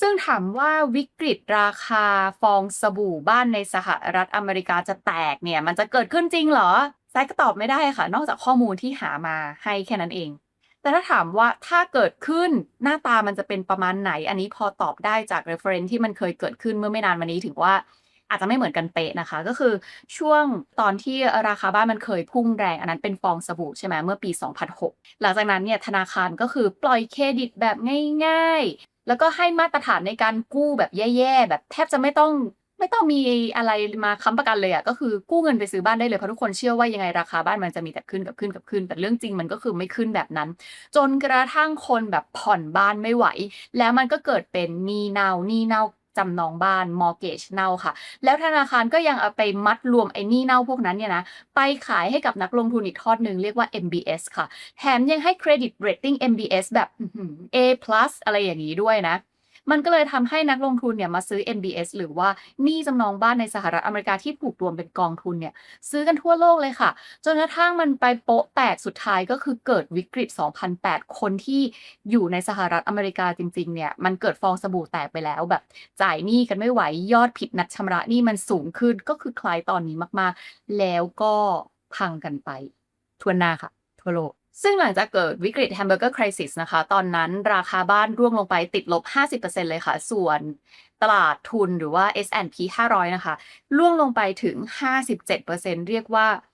ซึ่งถามว่าวิกฤตราคาฟองสบู่บ้านในสหรัฐอเมริกาจะแตกเนี่ย มันจะเกิดขึ้นจริงเหรอแซกก็ตอบไม่ได้ค่ะ นอกจากข้อมูลที่หามาให้แค่นั้นเอง แต่ถ้าถามว่าถ้าเกิดขึ้นหน้าตามันจะเป็นประมาณไหน อันนี้พอตอบได้จาก reference ที่มันเคยเกิดขึ้นเมื่อไม่นานมานี้ถึงว่าอาจจะไม่เหมือนกันเป๊ะนะคะ ก็คือช่วงตอนที่ราคาบ้านมันเคยพุ่งแรง อันนั้นเป็นฟองสบู่ใช่ไหมเมื่อปี 2006 หลังจากนั้นเนี่ยธนาคารก็คือปล่อยเครดิตแบบง่าย แล้วก็ให้มาตรฐานในการกู้แบบแย่ๆแบบแทบจะไม่ต้องไม่ต้องมีอะไรมาค้ำประกันเลยอะก็คือกู้เงินไปซื้อบ้านได้เลยเพราะทุกคนเชื่อว่ายังไงราคาบ้านมันจะมีแต่ขึ้นกับขึ้นกับขึ้น แต่เรื่องจริงมันก็คือไม่ขึ้นแบบนั้น จนกระทั่งคนแบบผ่อนบ้านไม่ไหว แล้วมันก็เกิดเป็นหนี้เนาหนี้เน่า จำนองบ้าน mortgage เน่าค่ะ แล้วธนาคารก็ยังเอาไปมัดรวมไอ้นี่เน่าพวกนั้นเนี่ยนะ ไปขายให้กับนักลงทุนอีกทอดหนึ่งเรียกว่า MBS ค่ะ แถมยังให้เครดิต rating MBS แบบ A+ อะไรอย่างนี้ด้วยนะ มันก็เลยทำให้นักลงทุนเนี่ยมาซื้อ MBS หรือว่าหนี้จำนองบ้านในสหรัฐอเมริกาที่ผูกรวมเป็นกองทุนเนี่ยซื้อกันทั่วโลกเลยค่ะ จนกระทั่งมันไปโป๊ะแตกสุดท้ายก็คือเกิดวิกฤต 2008 คนที่อยู่ในสหรัฐอเมริกาจริงๆเนี่ยมันเกิดฟองสบู่แตกไปแล้วแบบจ่ายหนี้กันไม่ไหวยอดผิดนัดชำระหนี้มันสูงขึ้นก็คือคล้ายตอนนี้มากๆ แล้วก็พังกันไปทั่วหน้าค่ะ ทั่วโลก ซึ่งหลังจากเกิดวิกฤตแฮมเบอร์เกอร์คริสิสนะคะ ตอนนั้นราคาบ้านร่วงลงไปติดลบ 50%เลยค่ะ ส่วนตลาดทุนหรือว่า S&P 500 นะคะร่วงลงไปถึง 57%เรียกว่า